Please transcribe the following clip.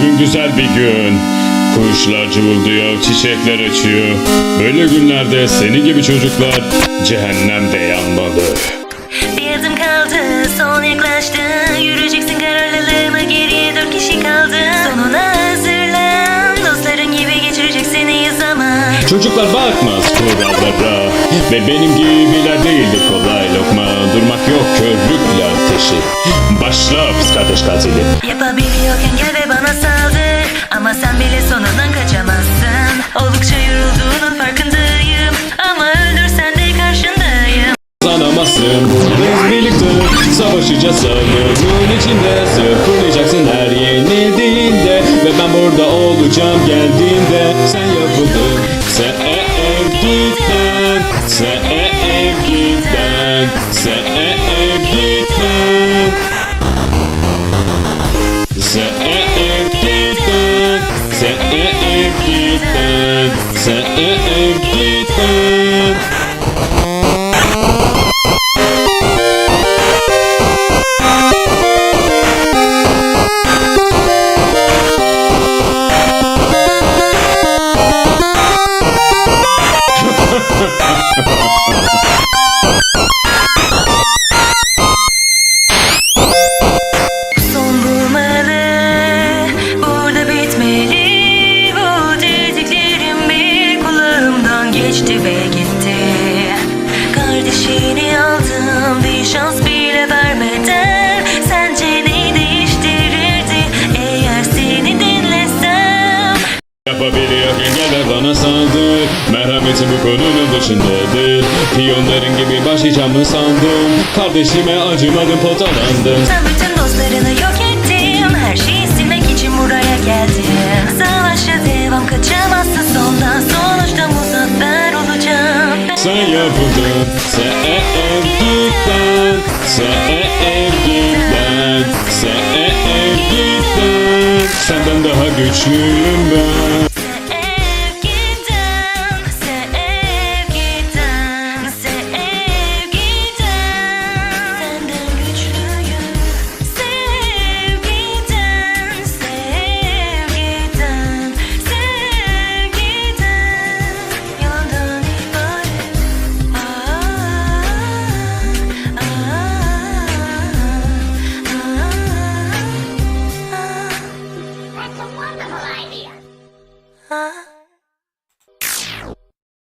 Bugün güzel bir gün. Kuşlar cıvıldıyor, çiçekler açıyor. Böyle günlerde seni gibi çocuklar cehennemde yanmalı. Bir adım kaldı, son yaklaştı. Yürüyeceksin kararlılığına geriye dört kişi kaldı. Sonuna hazırlan, dostların gibi geçirecek seni iyi zaman. Çocuklar bakmaz kurallara Ve benim gibiler değildir körlükle ateşi Başla pis kardeş katili Yapabiliyorken gel ve bana saldır. Ama sen bile sonundan kaçamazsın. Oldukça yorulduğunun farkındayım. Ama öldürsen de karşındayım. Kazanamazsın buradayız birlikte Savaşacağız salonun içinde Sıfırlayacaksın her yenildiğinde Ve ben burada olacağım geldiğinde Sen yapıldın Sen it sen öptürdün, sen öptürdün. Kardeşini aldım bir şans bile vermeden. Sence neyi değiştirirdi eğer seni dinlesem? Yapabiliyorken gel ve bana saldır Merhametim bu konunun dışındadır Piyonların gibi başlayacağım mı sandım Kardeşime acımadım potalandım Sen bütün dostlarını yok ettim. Her şeyi silmek için buraya geldim. Savaşa devam kaçamazsın sondan. Sonuçta muzaffer olacağım. Sen yapıldın Sen ev gitmen Sen ev gitmen Sen ev gitmen Senden daha güçlüyüm ben A wonderful idea. Huh?